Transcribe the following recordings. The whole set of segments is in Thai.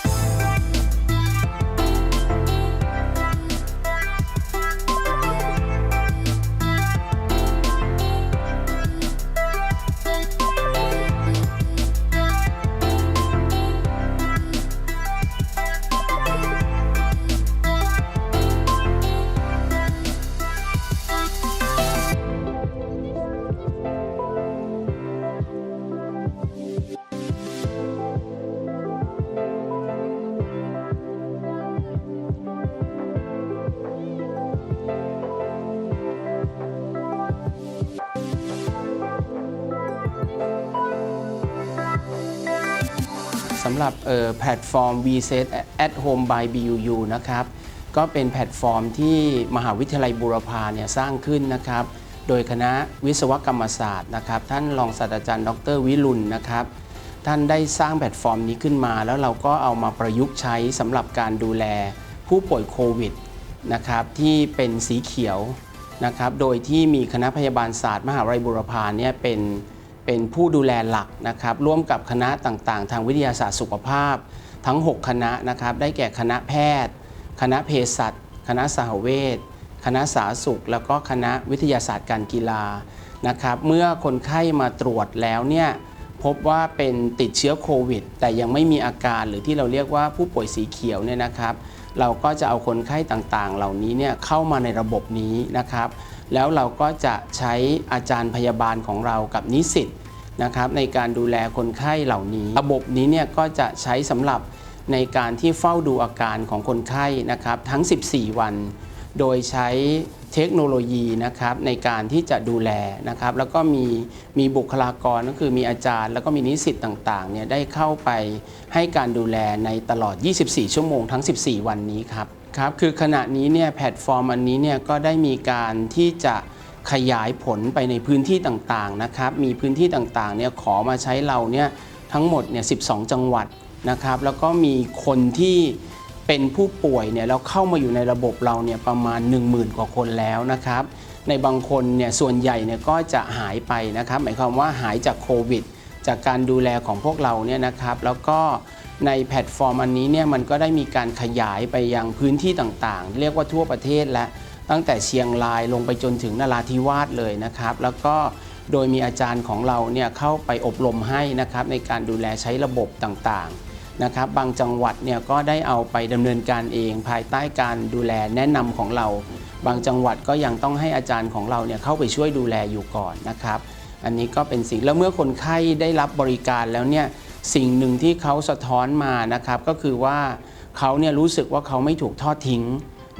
สำหรับแพลตฟอร์ม VSET at Home by BUU นะครับ ก็เป็นแพลตฟอร์มที่มหาวิทยาลัยบูรพาเนี่ยสร้างขึ้นนะครับ โดยคณะวิศวกรรมศาสตร์นะครับ ท่านรองศาสตราจารย์ ดรวิรุณนะครับ ท่านได้สร้างแพลตฟอร์มนี้ขึ้นมา แล้วเราก็เอามาประยุกต์ใช้สำหรับการดูแลผู้ป่วยโควิดนะครับที่เป็นสีเขียวนะครับ โดยที่มีคณะพยาบาลศาสตร์ มหาวิทยาลัยบูรพาเนี่ยเป็น เป็นผู้ดูแลหลักนะครับร่วมกับคณะต่างๆ ทางวิทยาศาสตร์สุขภาพ ทั้ง 6 คณะนะครับได้แก่คณะแพทย์ คณะเภสัชคณะสหเวชคณะสาธารณสุข แล้วก็คณะวิทยาศาสตร์การกีฬานะครับเมื่อคนไข้มาตรวจแล้วเนี่ยพบว่าเป็นติดเชื้อโควิด แต่ยังไม่มีอาการหรือที่เราเรียกว่าผู้ป่วยสีเขียวเนี่ยนะครับ เราก็จะเอาคนไข้ต่างๆ เหล่านี้เนี่ยเข้ามาในระบบนี้นะครับ แล้วเราก็จะใช้อาจารย์พยาบาลของเรากับนิสิตนะครับในการดูแลคนไข้เหล่านี้ ระบบนี้เนี่ยก็จะใช้สำหรับในการที่เฝ้าดูอาการของคนไข้นะครับทั้ง 14 วัน โดยใช้เทคโนโลยีนะครับในการที่จะดูแลนะครับแล้วก็มีมีบุคลากรก็คือมีอาจารย์ แล้วก็มีนิสิตต่างๆเนี่ยได้เข้าไปให้การดูแลในตลอด 24 ชั่วโมงทั้ง 14 วันนี้ครับ ครับคือขณะนี้เนี่ยแพลตฟอร์มอันนี้เนี่ยก็ได้มีการที่จะขยายผลไปในพื้นที่ต่างๆนะครับ มีพื้นที่ต่างๆเนี่ยขอมาใช้เราเนี่ยทั้งหมดเนี่ย 12 จังหวัดนะครับ แล้วก็มีคนที่เป็นผู้ป่วยเนี่ยเราเข้ามาอยู่ในระบบเราเนี่ยประมาณ 10,000 กว่าคนแล้วนะครับ ในบางคนเนี่ยส่วนใหญ่เนี่ยก็จะหายไปนะครับ หมายความว่าหายจากโควิด จากการดูแลของพวกเราเนี่ยนะครับ แล้วก็ในแพลตฟอร์มอันนี้เนี่ยมันก็ได้มีการขยายไปยังพื้นที่ต่างๆ เรียกว่าทั่วประเทศและตั้งแต่เชียงรายลงไปจนถึงนราธิวาสเลยนะครับ แล้วก็โดยมีอาจารย์ของเราเนี่ยเข้าไปอบรมให้นะครับในการดูแลใช้ระบบต่างๆนะครับ บางจังหวัดเนี่ยก็ได้เอาไปดำเนินการเอง ภายใต้การดูแลแนะนำของเรา บางจังหวัดก็ยังต้องให้อาจารย์ของเราเนี่ยเข้าไปช่วยดูแลอยู่ก่อนนะครับ อันนี้ก็เป็นสิ่งแล้วเมื่อคนไข้ได้รับบริการแล้วเนี่ยสิ่งหนึ่งที่เขาสะท้อนมานะครับ ก็คือว่าเขาเนี่ยรู้สึกว่าเขาไม่ถูกทอดทิ้ง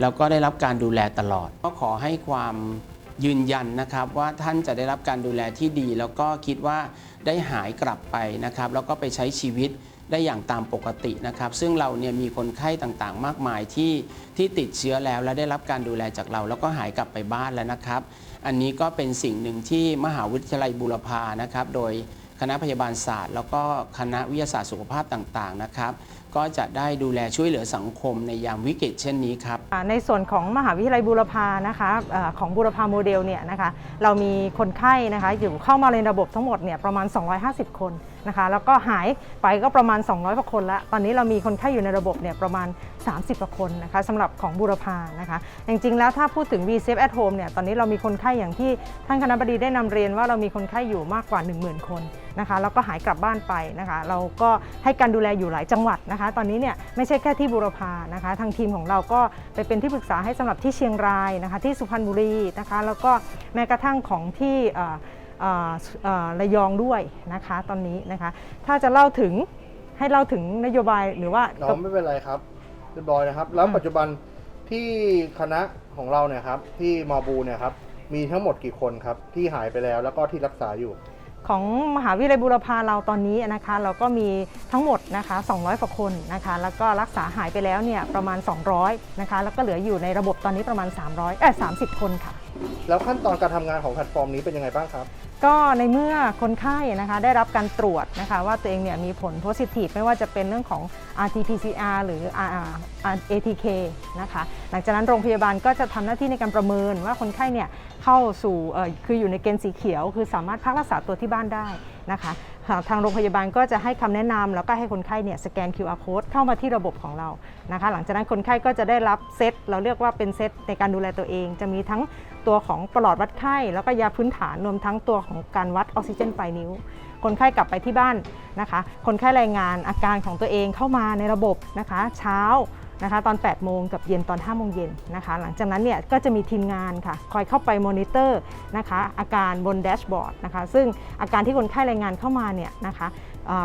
แล้วก็ได้รับการดูแลตลอด ก็ขอให้ความยืนยันนะครับว่าท่านจะได้รับการดูแลที่ดี แล้วก็คิดว่าได้หายกลับไปนะครับ แล้วก็ไปใช้ชีวิตได้อย่างตามปกตินะครับ ซึ่งเราเนี่ยมีคนไข้ต่างๆ มากมายที่ที่ติดเชื้อแล้วและได้รับการดูแลจากเรา แล้วก็หายกลับไปบ้านแล้วนะครับ อันนี้ก็เป็นสิ่งหนึ่งที่มหาวิทยาลัยบูรพานะครับ โดยคณะพยาบาลศาสตร์ แล้วก็คณะวิทยาศาสตร์สุขภาพต่างๆนะครับ ก็จะได้ดูแลช่วยเหลือสังคมในยามวิกฤตเช่นนี้ครับ ในส่วนของมหาวิทยาลัยบูรพานะคะของบูรพาโมเดลเนี่ยนะคะเรามีคนไข้นะคะอยู่เข้ามาในระบบทั้งหมดเนี่ยประมาณ 250 คน นะคะแล้วก็หายไปก็ประมาณ 200กว่าคนละตอนนี้เรามีคนไข้อยู่ในระบบเนี่ยประมาณ 30กว่าคนนะคะสำหรับของบูรพานะคะจริงๆแล้วถ้าพูดถึง v s a f e at Home เนี่ยตอนนี้เรามีคนไข้อย่างที่ท่านคณะบดีได้นำเรียนว่าเรามีคนไข้อยู่มากกว่า 10,000 คนนะคะแล้วก็หายกลับบ้านไปนะคะเราก็ให้การดูแลอยู่หลายจังหวัดนะคะ ตอนนี้เนี่ยไม่ใช่แค่ที่บูรพานะคะ ทางทีมของเราก็ไปเป็นที่ปรึกษาให้สำหรับที่เชียงรายนะคะที่สุพรรณบุรีนะคะแล้วก็แม้กระทั่งของที่ เอ่อเอ่อเอ่อระยองด้วยนะคะตอนนี้นะคะ ถ้าจะเล่าถึงให้เล่าถึงนโยบายหรือว่าน้องไม่เป็นไรครับเรียบร้อยนะครับ แล้วปัจจุบันที่คณะของเราเนี่ยครับที่มอบูเนี่ยครับมีทั้งหมดกี่คนครับที่หายไปแล้วแล้วก็ที่รักษาอยู่ของมหาวิทยาลัยบูรพาเราตอนนี้นะคะ เราก็มีทั้งหมดนะคะ 200กว่าคนนะคะ แล้วก็รักษาหายไปแล้วเนี่ยประมาณ 200 นะคะ แล้วก็เหลืออยู่ในระบบตอนนี้ประมาณ 300เออ30 คนค่ะ แล้วขั้นตอนการทำงานของแพลตฟอร์มนี้เป็นยังไงบ้างครับ ก็ในเมื่อคนไข้นะคะได้รับการตรวจนะคะว่าตัวเองเนี่ยมีผลโพสิทีฟไม่ว่าจะเป็นเรื่องของ RT-PCR หรือ ATK นะคะหลังจากนั้นโรงพยาบาลก็จะทำหน้าที่ในการประเมินว่าคนไข้เนี่ยเข้าสู่คืออยู่ในเกณฑ์สีเขียว คือสามารถพักรักษาตัวที่บ้านได้ นะคะทางโรงพยาบาลก็จะให้คำแนะนำแล้วก็ให้คนไข้เนี่ยสแกน QR code เข้ามาที่ระบบของเรานะคะ หลังจากนั้นคนไข้ก็จะได้รับเซตเราเรียกว่าเป็นเซตในการดูแลตัวเอง จะมีทั้งตัวของปลอดวัดไข้ แล้วก็ยาพื้นฐานรวมทั้งตัวของการวัดออกซิเจนปลายนิ้ว คนไข้กลับไปที่บ้านนะคะ คนไข้รายงานอาการของตัวเองเข้ามาในระบบนะคะ เช้า นะคะตอน 8 โมงกับเย็นตอน 5 โมงเย็นนะคะหลังจากนั้นเนี่ยก็จะมีทีมงานค่ะคอยเข้าไปมอนิเตอร์นะคะอาการบนแดชบอร์ดนะคะซึ่งอาการที่คนไข้รายงานเข้ามาเนี่ยนะคะ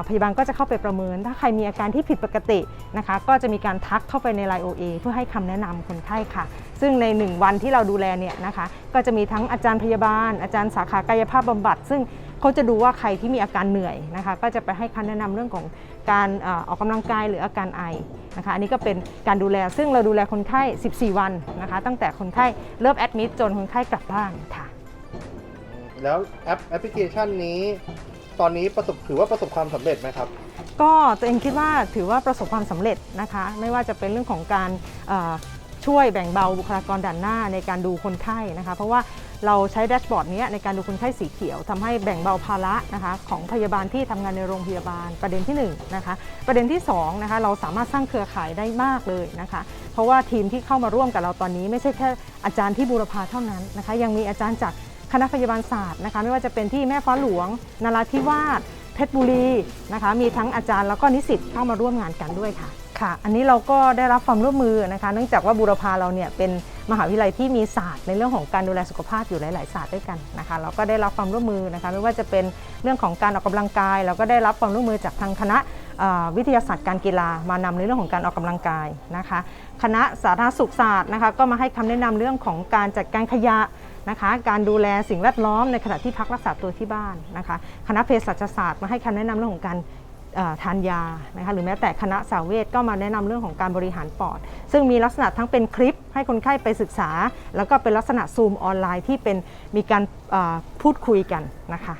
พยาบาลก็จะเข้าไปประเมิน ถ้าใครมีอาการที่ผิดปกตินะคะก็จะมีการทักเข้าไปใน Line OA เพื่อให้คำแนะนำคนไข้ค่ะ ซึ่งใน 1 วันที่เราดูแลเนี่ยนะคะก็จะมีทั้งอาจารย์พยาบาล อาจารย์สาขากายภาพบำบัด ซึ่ง เขาจะดูว่าใครที่มีอาการเหนื่อยนะคะ ก็จะไปให้คำแนะนำเรื่องของการเอ่อออกกำลังกายหรืออาการไอนะคะ อันนี้ก็เป็นการดูแลซึ่งเราดูแลคนไข้ 14 วันนะคะ ตั้งแต่คนไข้เริ่มแอดมิดจนคนไข้กลับบ้านค่ะ แล้วแอปแอปพลิเคชันนี้ตอนนี้ประสบถือว่าประสบความสำเร็จไหมครับก็ตัวเองคิดว่าถือว่าประสบความสำเร็จนะคะ ไม่ว่าจะเป็นเรื่องของการเอ่อช่วยแบ่งเบาบุคลากรด่านหน้าในการดูคนไข้นะคะ เพราะว่า เราใช้แดชบอร์ดนี้ในการดูคนไข้สีเขียวทำให้แบ่งเบาภาระนะคะของพยาบาลที่ทำงานในโรงพยาบาลประเด็นที่1นงนะคะประเด็นที่2นะคะเราสามารถสร้างเครือข่ายได้มากเลยนะคะเพราะว่าทีมที่เข้ามาร่วมกับเราตอนนี้ไม่ใช่แค่อาจารย์ที่บูรพาเท่านั้นนะคะยังมีอาจารย์จากคณะพยาบาลศาสตร์นะคะไม่ว่าจะเป็นที่แม่ฟ้าหลวงนราธิวาสเพชรบุรีนะคะมีทั้งอาจารย์แล้วก็นิสิตเข้ามาร่วมงานกันด้วยค่ะ ค่ะ อันนี้เราก็ได้รับความร่วมมือนะคะ เนื่องจากว่าบูรพาเราเนี่ยเป็นมหาวิทยาลัยที่มีศาสตร์ในเรื่องของการดูแลสุขภาพอยู่หลาย ๆ ศาสตร์ด้วยกันนะคะ เราก็ได้รับความร่วมมือนะคะ ไม่ว่าจะเป็นเรื่องของการออกกำลังกาย เราก็ได้รับความร่วมมือจากทางคณะวิทยาศาสตร์การกีฬามานำในเรื่องของการออกกำลังกายนะคะ คณะสาธารณสุขศาสตร์นะคะก็มาให้คำแนะนำเรื่องของการจัดการขยะนะคะการดูแลสิ่งแวดล้อมในขณะที่พักรักษาตัวที่บ้านนะคะ คณะเภสัชศาสตร์มาให้คำแนะนำเรื่องของการ ทานยานะคะหรือแม้แต่คณะสาวเวชก็มาแนะนำเรื่องของการบริหารปอด ซึ่งมีลักษณะทั้งเป็นคลิปให้คนไข้ไปศึกษา แล้วก็เป็นลักษณะซูมออนไลน์ที่เป็นมีการพูดคุยกันนะคะ